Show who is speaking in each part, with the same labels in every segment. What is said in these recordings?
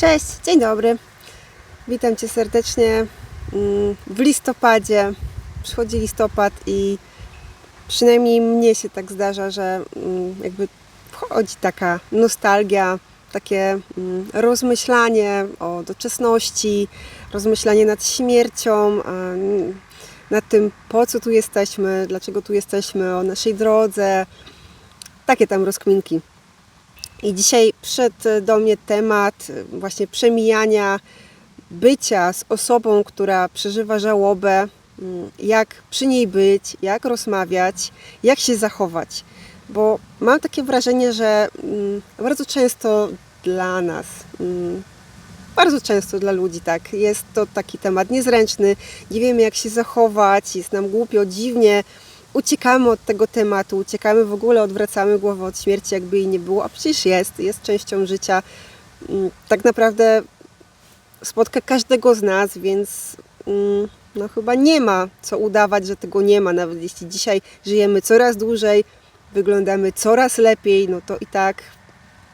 Speaker 1: Cześć, dzień dobry. Witam Cię serdecznie mm, w listopadzie. Przychodzi listopad i przynajmniej mnie się tak zdarza, że mm, jakby wchodzi taka nostalgia, takie mm, rozmyślanie o doczesności, rozmyślanie nad śmiercią, nad tym, po co tu jesteśmy, dlaczego tu jesteśmy, o naszej drodze. Takie tam rozkminki. I dzisiaj przyszedł do mnie temat y, właśnie przemijania bycia z osobą, która przeżywa żałobę, mm, jak przy niej być, jak rozmawiać, jak się zachować. Bo mam takie wrażenie, że mm, bardzo często dla nas, mm, bardzo często dla ludzi, tak, jest to taki temat niezręczny, nie wiemy jak się zachować, jest nam głupio, dziwnie, uciekamy od tego tematu, uciekamy w ogóle, odwracamy głowę od śmierci, jakby jej nie było, a przecież jest, jest częścią życia. Mm, Tak naprawdę spotka każdego z nas, więc mm, no chyba nie ma co udawać, że tego nie ma, nawet jeśli dzisiaj żyjemy coraz dłużej, wyglądamy coraz lepiej, no to i tak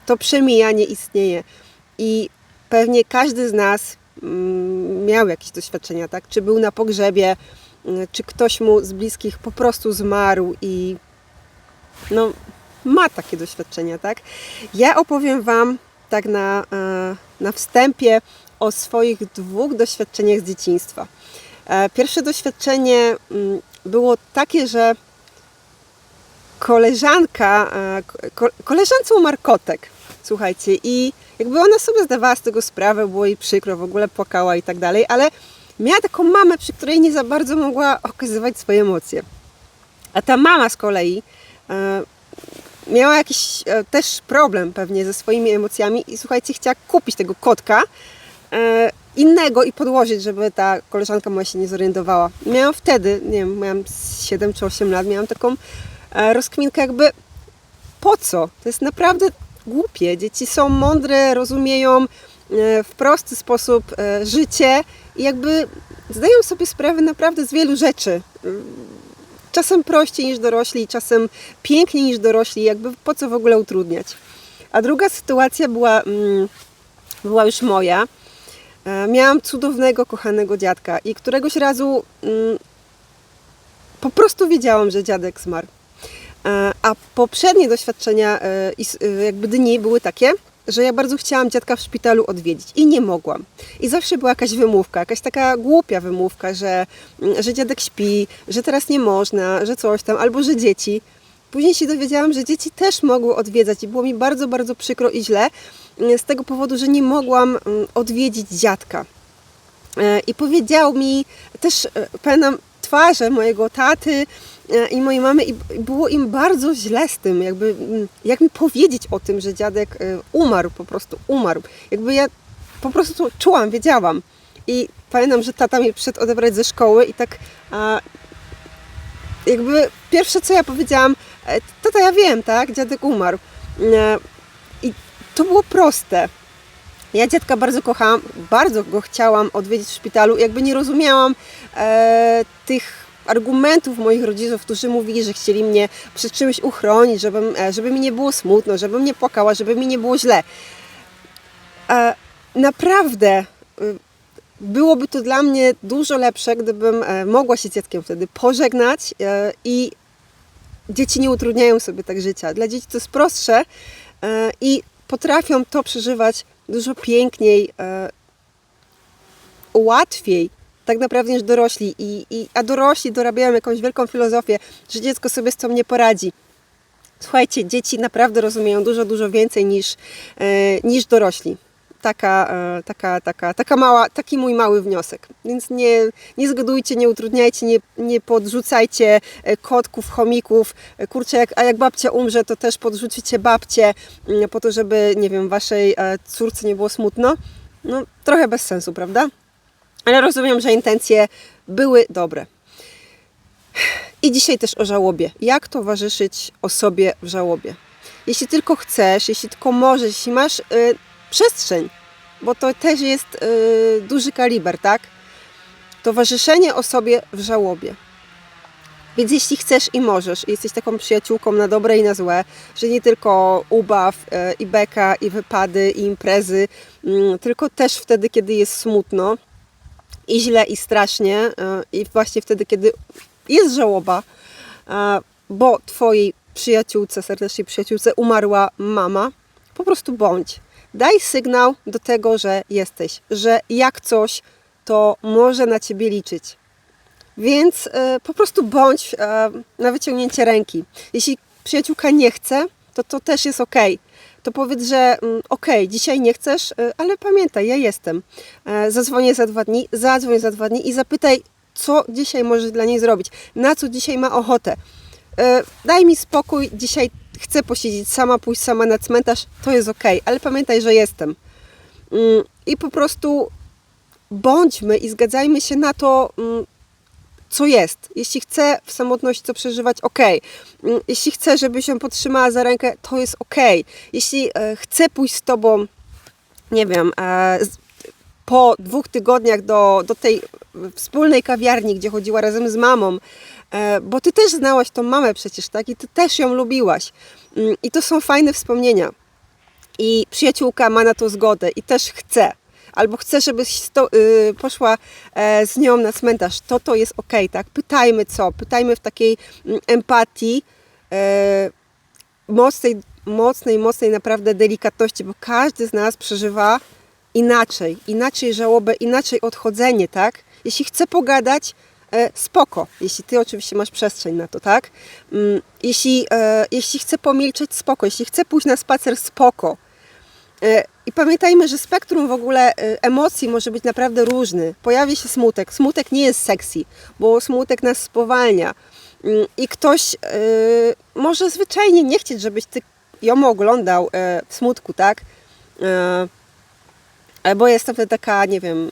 Speaker 1: to przemijanie istnieje. I pewnie każdy z nas mm, miał jakieś doświadczenia, tak? Czy był na pogrzebie, czy ktoś mu z bliskich po prostu zmarł i no, ma takie doświadczenia, tak? Ja opowiem Wam tak na, e, na wstępie o swoich dwóch doświadczeniach z dzieciństwa. E, Pierwsze doświadczenie mm, było takie, że koleżanka, e, ko, koleżance umarł kotek, słuchajcie, i jakby ona sobie zdawała z tego sprawę, było jej przykro, w ogóle płakała i tak dalej, ale miała taką mamę, przy której nie za bardzo mogła okazywać swoje emocje. A ta mama z kolei e, miała jakiś e, też problem pewnie ze swoimi emocjami i słuchajcie, chciała kupić tego kotka e, innego i podłożyć, żeby ta koleżanka moja się nie zorientowała. Miałam wtedy, nie wiem, miałam z 7 czy 8 lat, miałam taką e, rozkminkę jakby po co? To jest naprawdę głupie. Dzieci są mądre, rozumieją e, w prosty sposób e, życie i jakby zdają sobie sprawę naprawdę z wielu rzeczy. Czasem prościej niż dorośli, czasem piękniej niż dorośli, jakby po co w ogóle utrudniać. A druga sytuacja była, mm, była już moja. E, Miałam cudownego, kochanego dziadka i któregoś razu mm, po prostu wiedziałam, że dziadek zmarł. E, A poprzednie doświadczenia e, jakby dni były takie, że ja bardzo chciałam dziadka w szpitalu odwiedzić i nie mogłam. I zawsze była jakaś wymówka, jakaś taka głupia wymówka, że, mm, że dziadek śpi, że teraz nie można, że coś tam, albo że dzieci. Później się dowiedziałam, że dzieci też mogły odwiedzać i było mi bardzo, bardzo przykro i źle mm, z tego powodu, że nie mogłam mm, odwiedzić dziadka. E, I powiedział mi też, e, pamiętam twarze mojego taty i mojej mamy i było im bardzo źle z tym, jakby, mm, jak mi powiedzieć o tym, że dziadek e, umarł, po prostu umarł. Jakby ja po prostu to czułam, wiedziałam. I pamiętam, że tata mnie przyszedł odebrać ze szkoły i tak a, jakby pierwsze co ja powiedziałam, e, tata ja wiem, tak, dziadek umarł. E, I to było proste. Ja dziadka bardzo kochałam, bardzo go chciałam odwiedzić w szpitalu. Jakby nie rozumiałam e, tych argumentów moich rodziców, którzy mówili, że chcieli mnie przed czymś uchronić, żebym, e, żeby mi nie było smutno, żebym nie płakała, żeby mi nie było źle. E, naprawdę y, byłoby to dla mnie dużo lepsze, gdybym e, mogła się z dzieckiem wtedy pożegnać e, i dzieci nie utrudniają sobie tak życia. Dla dzieci to jest prostsze e, i potrafią to przeżywać dużo piękniej, e, łatwiej tak naprawdę niż dorośli. I, i, a dorośli dorabiają jakąś wielką filozofię, że dziecko sobie z tym nie poradzi. Słuchajcie, dzieci naprawdę rozumieją dużo, dużo więcej niż, e, niż dorośli. Taka, e, taka, taka, taka mała, taki mój mały wniosek. Więc nie, nie zgodujcie, nie utrudniajcie, nie, nie podrzucajcie e, kotków, chomików. E, Kurczę, jak, a jak babcia umrze, to też podrzucicie babcię mm, po to, żeby, nie wiem, waszej e, córce nie było smutno. No, trochę bez sensu, prawda? Ale rozumiem, że intencje były dobre. I dzisiaj też o żałobie. Jak towarzyszyć osobie w żałobie? Jeśli tylko chcesz, jeśli tylko możesz, jeśli masz y, przestrzeń, bo to też jest y, duży kaliber, tak? Towarzyszenie osobie w żałobie. Więc jeśli chcesz i możesz, i jesteś taką przyjaciółką na dobre i na złe, że nie tylko ubaw e, i beka, i wypady, i imprezy, mm, tylko też wtedy, kiedy jest smutno i źle, i strasznie, e, i właśnie wtedy, kiedy jest żałoba, e, bo twojej przyjaciółce, serdecznej przyjaciółce umarła mama, po prostu bądź. Daj sygnał do tego, że jesteś, że jak coś, to może na ciebie liczyć. Więc e, po prostu bądź na wyciągnięcie ręki. Jeśli przyjaciółka nie chce, to to też jest ok. To powiedz, że mm, ok, dzisiaj nie chcesz, e, ale pamiętaj, ja jestem. E, zadzwonię za dwa dni, zadzwoń za dwa dni i zapytaj, co dzisiaj możesz dla niej zrobić, na co dzisiaj ma ochotę. E, daj mi spokój, dzisiaj chcę posiedzieć sama, pójść sama na cmentarz, to jest ok, ale pamiętaj, że jestem. Mm, I po prostu bądźmy i zgadzajmy się na to, mm, co jest. Jeśli chce w samotności to przeżywać, ok. Mm, Jeśli chce, żeby się podtrzymała za rękę, to jest ok. Jeśli e, chce pójść z tobą, nie wiem, e, po dwóch tygodniach do, do tej wspólnej kawiarni, gdzie chodziła razem z mamą, e, bo ty też znałaś tą mamę przecież, tak? I ty też ją lubiłaś. Mm, I to są fajne wspomnienia. I przyjaciółka ma na to zgodę i też chce. Albo chce, żebyś sto, y, poszła e, z nią na cmentarz, to to jest ok, tak? Pytajmy co? Pytajmy w takiej mm, empatii, e, mocnej, mocnej, mocnej naprawdę delikatności, bo każdy z nas przeżywa inaczej, inaczej żałobę, inaczej odchodzenie, tak? Jeśli chce pogadać, e, spoko, jeśli ty oczywiście masz przestrzeń na to, tak? Mm, Jeśli, e, jeśli chce pomilczeć, spoko, jeśli chce pójść na spacer, spoko. E, I pamiętajmy, że spektrum w ogóle e, emocji może być naprawdę różny. Pojawi się smutek. Smutek nie jest sexy, bo smutek nas spowalnia. Mm, I ktoś e, może zwyczajnie nie chcieć, żebyś ty ją oglądał w smutku, tak? Albo jest wtedy taka, nie wiem,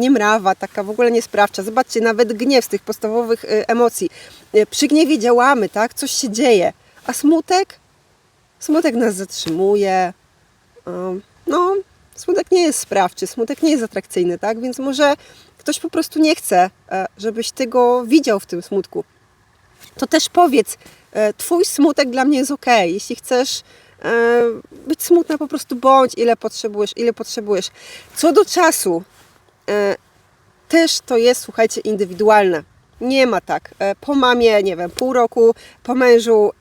Speaker 1: niemrawa, taka w ogóle niesprawcza. Zobaczcie, nawet gniew z tych podstawowych emocji. Przy gniewie działamy, tak? Coś się dzieje. A smutek? Smutek nas zatrzymuje. No, smutek nie jest sprawczy, smutek nie jest atrakcyjny, tak? Więc może ktoś po prostu nie chce, e, żebyś ty go widział w tym smutku. To też powiedz, e, twój smutek dla mnie jest ok. Jeśli chcesz e, być smutna, po prostu bądź, ile potrzebujesz, ile potrzebujesz. Co do czasu, też to jest, słuchajcie, indywidualne. Nie ma tak. Po mamie, nie wiem, pół roku, po mężu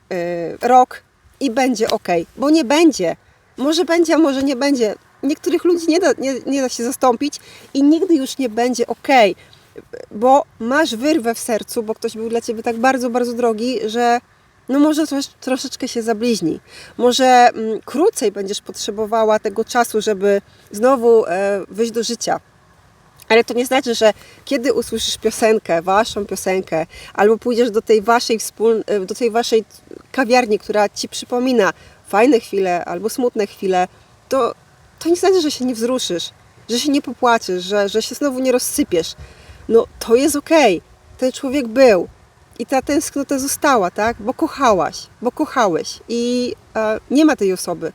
Speaker 1: rok i będzie ok. Bo nie będzie. Może będzie, a może nie będzie. Niektórych ludzi nie da, nie, nie da się zastąpić i nigdy już nie będzie ok. Bo masz wyrwę w sercu, bo ktoś był dla ciebie tak bardzo, bardzo drogi, że no może trosz, troszeczkę się zabliźni. Może mm, krócej będziesz potrzebowała tego czasu, żeby znowu e, wyjść do życia. Ale to nie znaczy, że kiedy usłyszysz piosenkę, waszą piosenkę, albo pójdziesz do tej waszej wspól... e, do tej waszej kawiarni, która ci przypomina fajne chwile albo smutne chwile, to, to nie znaczy, że się nie wzruszysz, że się nie popłaczesz, że, że się znowu nie rozsypiesz. No to jest okej. Ten człowiek był. I ta tęsknota została, tak? Bo kochałaś, bo kochałeś. I e, nie ma tej osoby.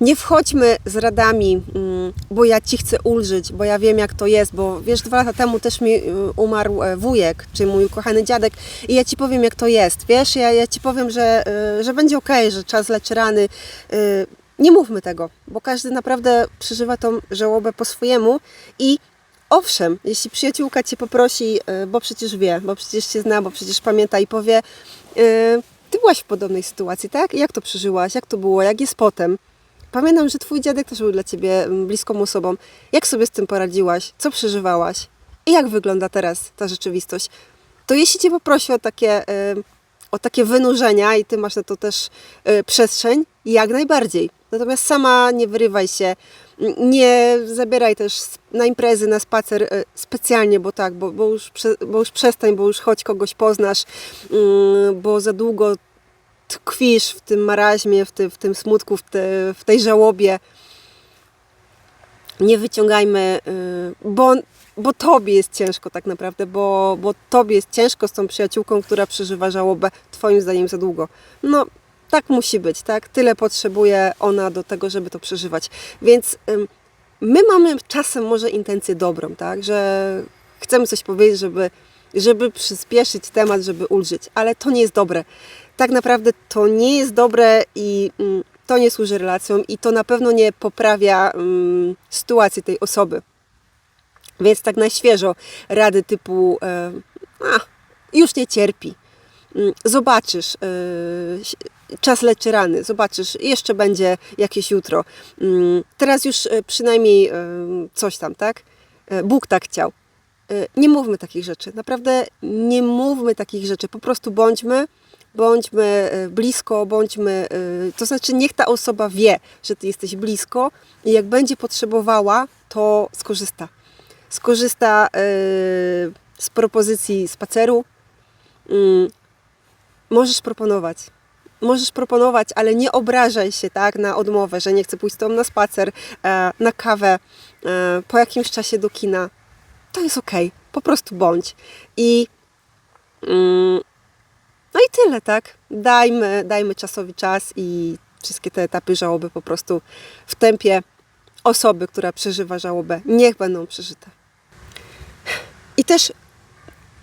Speaker 1: Nie wchodźmy z radami, mm, bo ja ci chcę ulżyć, bo ja wiem jak to jest, bo wiesz, dwa lata temu też mi y, umarł e, wujek, czy mój ukochany dziadek i ja ci powiem jak to jest, wiesz, ja, ja ci powiem, że, y, że będzie okej, że czas leczy rany. Y, Nie mówmy tego, bo każdy naprawdę przeżywa tą żałobę po swojemu i owszem, jeśli przyjaciółka cię poprosi, bo przecież wie, bo przecież cię zna, bo przecież pamięta i powie, ty byłaś w podobnej sytuacji, tak? Jak to przeżyłaś? Jak to było? Jak jest potem? Pamiętam, że twój dziadek też był dla ciebie mm, bliską osobą. Jak sobie z tym poradziłaś? Co przeżywałaś? I jak wygląda teraz ta rzeczywistość? To jeśli cię poprosi o takie, o takie wynurzenia i ty masz na to też y, przestrzeń, jak najbardziej. Natomiast sama nie wyrywaj się, nie zabieraj też na imprezy, na spacer y, specjalnie, bo tak, bo, bo, już, bo już przestań, bo już chodź kogoś poznasz, mm, bo za długo tkwisz w tym maraźmie, w, ty, w tym smutku, w, te, w tej żałobie. Nie wyciągajmy, y, bo, bo tobie jest ciężko tak naprawdę, bo, bo tobie jest ciężko z tą przyjaciółką, która przeżywa żałobę, twoim zdaniem za długo. No, tak musi być, tak? Tyle potrzebuje ona do tego, żeby to przeżywać. Więc my mamy czasem może intencję dobrą, tak? Że chcemy coś powiedzieć, żeby żeby przyspieszyć temat, żeby ulżyć, ale to nie jest dobre. Tak naprawdę to nie jest dobre i mm, to nie służy relacjom i to na pewno nie poprawia mm, sytuacji tej osoby. Więc tak na świeżo rady typu e, a, już nie cierpi. Mm, Zobaczysz, e, czas leczy rany, zobaczysz, jeszcze będzie jakieś jutro. Teraz już e, przynajmniej coś tam, tak? Bóg tak chciał. Nie mówmy takich rzeczy, naprawdę nie mówmy takich rzeczy, po prostu bądźmy, bądźmy e, blisko, bądźmy, e, to znaczy niech ta osoba wie, że ty jesteś blisko i jak będzie potrzebowała, to skorzysta. Skorzysta e, z propozycji spaceru. Mm, Możesz proponować. Możesz proponować, ale nie obrażaj się tak na odmowę, że nie chcę pójść z tobą na spacer, na kawę, po jakimś czasie do kina. To jest okej, po prostu bądź. I mm, no i tyle, tak? Dajmy, dajmy czasowi czas i wszystkie te etapy żałoby po prostu w tempie osoby, która przeżywa żałobę, niech będą przeżyte. I też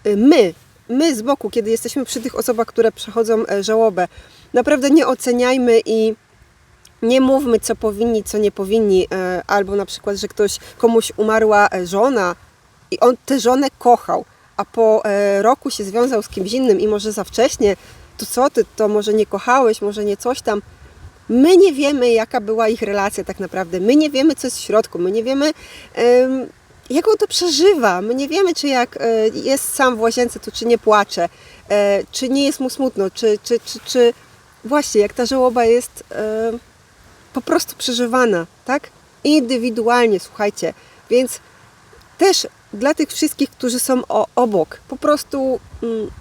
Speaker 1: y, my, my z boku, kiedy jesteśmy przy tych osobach, które przechodzą e, żałobę, naprawdę nie oceniajmy i nie mówmy, co powinni, co nie powinni, e, albo na przykład, że ktoś komuś umarła e, żona i on tę żonę kochał, a po e, roku się związał z kimś innym i może za wcześnie, to co ty, to może nie kochałeś, może nie coś tam. My nie wiemy, jaka była ich relacja tak naprawdę. My nie wiemy, co jest w środku. My nie wiemy, em, jak on to przeżywa. My nie wiemy, czy jak e, jest sam w łazience, to czy nie płacze, e, czy nie jest mu smutno, czy, czy, czy, czy właśnie jak ta żałoba jest po prostu przeżywana, tak? Indywidualnie, słuchajcie. Więc też dla tych wszystkich, którzy są obok, po prostu mm,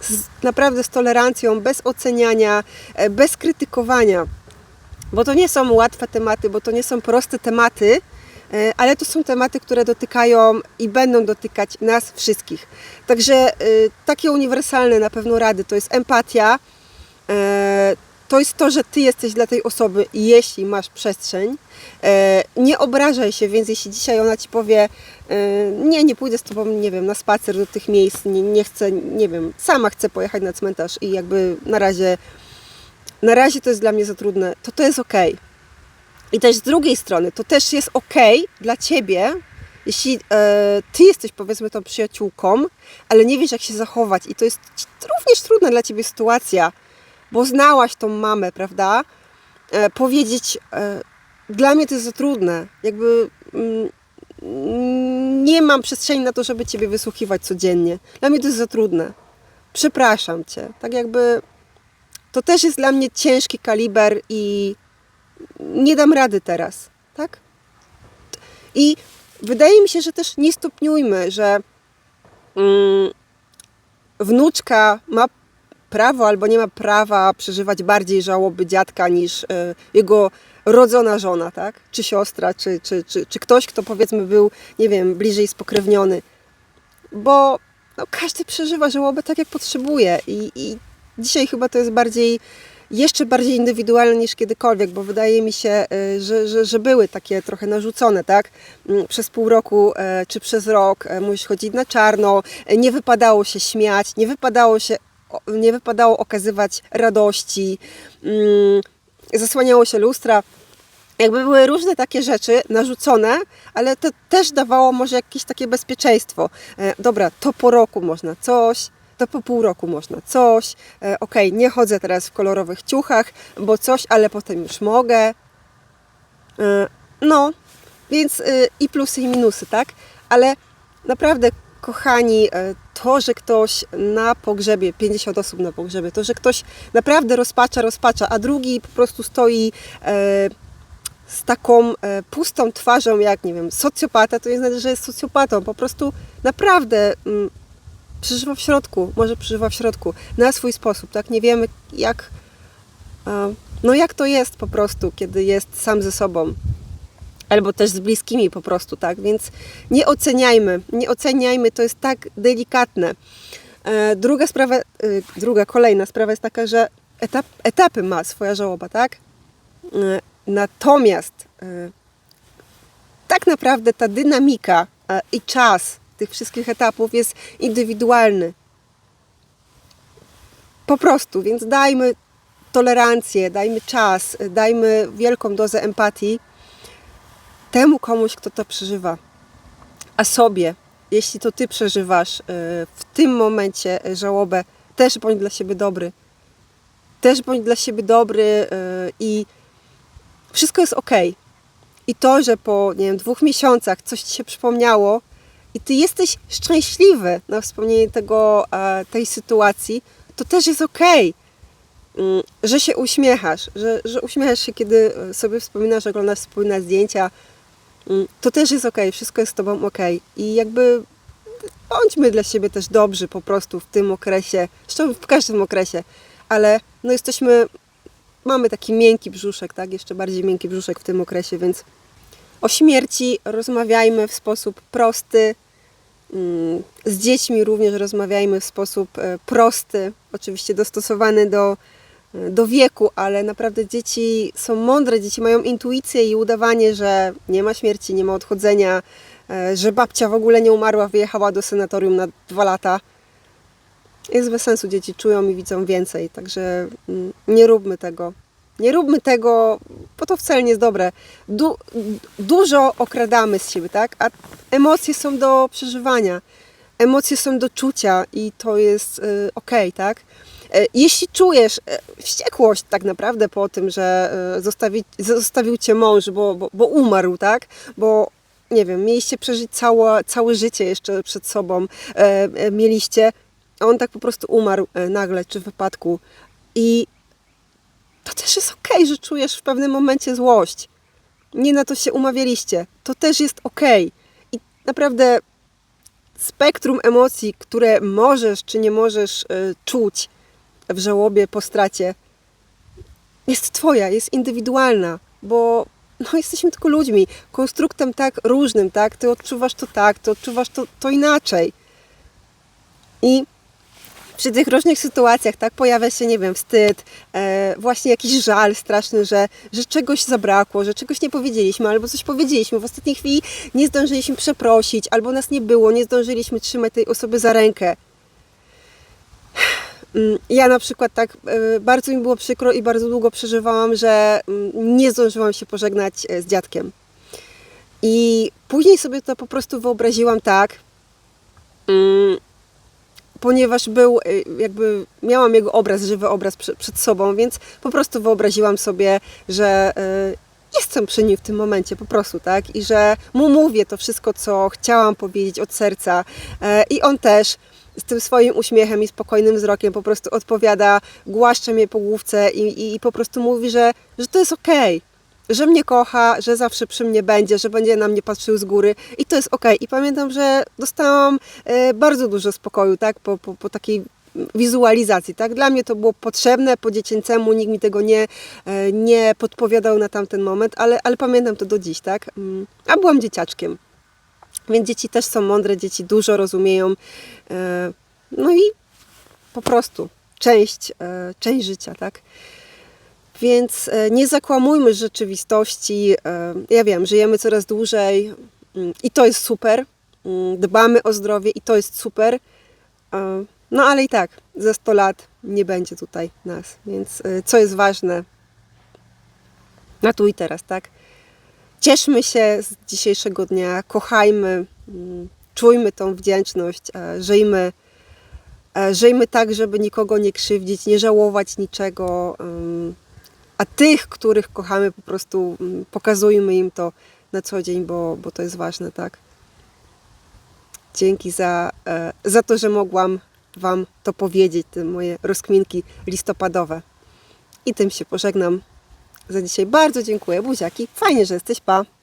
Speaker 1: z, naprawdę z tolerancją, bez oceniania, e, bez krytykowania, bo to nie są łatwe tematy, bo to nie są proste tematy, e, ale to są tematy, które dotykają i będą dotykać nas wszystkich. Także e, takie uniwersalne na pewno rady to jest empatia, to jest to, że ty jesteś dla tej osoby, jeśli masz przestrzeń. E, Nie obrażaj się, więc jeśli dzisiaj ona ci powie, e, nie, nie pójdę z tobą, nie wiem, na spacer do tych miejsc, nie, nie chcę, nie wiem, sama chcę pojechać na cmentarz i jakby na razie, na razie to jest dla mnie za trudne, to to jest okej. I też z drugiej strony, to też jest okej dla ciebie, jeśli e, ty jesteś powiedzmy tą przyjaciółką, ale nie wiesz jak się zachować i to jest również trudna dla ciebie sytuacja, bo znałaś tą mamę, prawda? E, powiedzieć, e, dla mnie to jest za trudne, jakby mm, mm, nie mam przestrzeni na to, żeby ciebie wysłuchiwać codziennie. Dla mnie to jest za trudne. Przepraszam cię. Tak jakby to też jest dla mnie ciężki kaliber i nie dam rady teraz, tak? I wydaje mi się, że też nie stopniujmy, że mm, wnuczka ma prawo albo nie ma prawa przeżywać bardziej żałoby dziadka niż e, jego rodzona żona, tak? Czy siostra, czy, czy, czy, czy ktoś, kto powiedzmy był, nie wiem, bliżej spokrewniony. Bo no, każdy przeżywa żałobę tak, jak potrzebuje i, i dzisiaj chyba to jest bardziej jeszcze bardziej indywidualne niż kiedykolwiek, bo wydaje mi się, y, że, że, że były takie trochę narzucone, tak? Mm, Przez pół roku e, czy przez rok e, musisz chodzić na czarno, e, nie wypadało się śmiać, nie wypadało się nie wypadało okazywać radości, mm, zasłaniało się lustra. Jakby były różne takie rzeczy narzucone, ale to też dawało może jakieś takie bezpieczeństwo. E, dobra, to po roku można coś, to po pół roku można coś. E, Okej, nie chodzę teraz w kolorowych ciuchach, bo coś, ale potem już mogę. E, No, więc y, i plusy, i minusy, tak? Ale naprawdę, kochani, to, że ktoś na pogrzebie, 50 osób na pogrzebie, to, że ktoś naprawdę rozpacza, rozpacza, a drugi po prostu stoi e, z taką e, pustą twarzą, jak nie wiem, socjopata, to nie znaczy, że jest socjopatą. Po prostu naprawdę mm, przeżywa w środku, może przeżywa w środku na swój sposób, tak? Nie wiemy, jak, e, no jak to jest po prostu, kiedy jest sam ze sobą albo też z bliskimi po prostu, tak? Więc nie oceniajmy, nie oceniajmy, to jest tak delikatne. E, Druga sprawa, e, druga, kolejna sprawa jest taka, że etap, etapy ma swoja żałoba, tak? E, Natomiast tak naprawdę ta dynamika i czas tych wszystkich etapów jest indywidualny. Po prostu, więc dajmy tolerancję, dajmy czas, dajmy wielką dozę empatii temu komuś, kto to przeżywa. A sobie, jeśli to ty przeżywasz y, w tym momencie y, żałobę, też bądź dla siebie dobry. Też bądź dla siebie dobry y, i wszystko jest ok. I to, że po nie wiem, dwóch miesiącach coś ci się przypomniało i ty jesteś szczęśliwy na wspomnienie tego, e, tej sytuacji, to też jest ok. Mm, Że się uśmiechasz, że, że uśmiechasz się, kiedy e, sobie wspominasz, oglądasz wspólne zdjęcia, to też jest ok, wszystko jest z Tobą ok. I jakby bądźmy dla siebie też dobrzy po prostu w tym okresie, zresztą w każdym okresie, ale no jesteśmy, mamy taki miękki brzuszek, tak, jeszcze bardziej miękki brzuszek w tym okresie, więc o śmierci rozmawiajmy w sposób prosty, Mm, z dziećmi również rozmawiajmy w sposób e, prosty, oczywiście dostosowany do, do wieku, ale naprawdę dzieci są mądre, dzieci mają intuicję i udawanie, że nie ma śmierci, nie ma odchodzenia, e, że babcia w ogóle nie umarła, wyjechała do sanatorium na dwa lata. Jest bez sensu, dzieci czują i widzą więcej, także mm, nie róbmy tego. Nie róbmy tego, bo to wcale nie jest dobre. Du- dużo okradamy z siebie, tak? A emocje są do przeżywania. Emocje są do czucia i to jest y, okej, tak? E, Jeśli czujesz e, wściekłość tak naprawdę po tym, że e, zostawi, zostawił cię mąż, bo, bo, bo umarł, tak? Bo nie wiem, mieliście przeżyć całe, całe życie jeszcze przed sobą, mieliście, a on tak po prostu umarł nagle czy w wypadku. I to też jest okej, że czujesz w pewnym momencie złość. Nie na to się umawialiście. To też jest okej. I naprawdę spektrum emocji, które możesz czy nie możesz czuć w żałobie po stracie, jest Twoja, jest indywidualna, bo no, jesteśmy tylko ludźmi, konstruktem tak różnym, tak? Ty odczuwasz to tak, ty odczuwasz to, to inaczej. I przy tych różnych sytuacjach, tak, pojawia się, nie wiem, wstyd, e, właśnie jakiś żal straszny, że, że czegoś zabrakło, że czegoś nie powiedzieliśmy, albo coś powiedzieliśmy, w ostatniej chwili nie zdążyliśmy przeprosić, albo nas nie było, nie zdążyliśmy trzymać tej osoby za rękę. Mm, Ja na przykład tak e, bardzo mi było przykro i bardzo długo przeżywałam, że mm, nie zdążyłam się pożegnać e, z dziadkiem. I później sobie to po prostu wyobraziłam tak, mm, ponieważ był, y, jakby miałam jego obraz, żywy obraz przed sobą, więc po prostu wyobraziłam sobie, że jestem przy nim w tym momencie po prostu, tak? I że mu mówię to wszystko, co chciałam powiedzieć od serca. E, I on też z tym swoim uśmiechem i spokojnym wzrokiem po prostu odpowiada, głaszcze mnie po główce i, i, i po prostu mówi, że, że to jest okej. Że mnie kocha, że zawsze przy mnie będzie, że będzie na mnie patrzył z góry i to jest okej. I pamiętam, że dostałam e, bardzo dużo spokoju, tak, po, po, po takiej wizualizacji, tak. Dla mnie to było potrzebne, po dziecięcemu nikt mi tego nie, e, nie podpowiadał na tamten moment, ale, ale pamiętam to do dziś, tak. Mm, A byłam dzieciaczkiem. Więc dzieci też są mądre, dzieci dużo rozumieją. e, No i po prostu część, e, część życia, tak? Więc e, nie zakłamujmy rzeczywistości. Ja wiem, żyjemy coraz dłużej mm, i to jest super. Mm, Dbamy o zdrowie i to jest super. No ale i tak, za 100 lat nie będzie tutaj nas. Więc co jest ważne? Na tu i teraz, tak? Cieszmy się z dzisiejszego dnia, kochajmy, mm, czujmy tą wdzięczność, e, żyjmy, e, żyjmy tak, żeby nikogo nie krzywdzić, nie żałować niczego. A tych, których kochamy, po prostu mm, pokazujmy im to na co dzień, bo, bo to jest ważne, tak? Dzięki za, e, za to, że mogłam Wam to powiedzieć, te moje rozkminki listopadowe. I tym się pożegnam za dzisiaj. Bardzo dziękuję, buziaki. Fajnie, że jesteś, pa!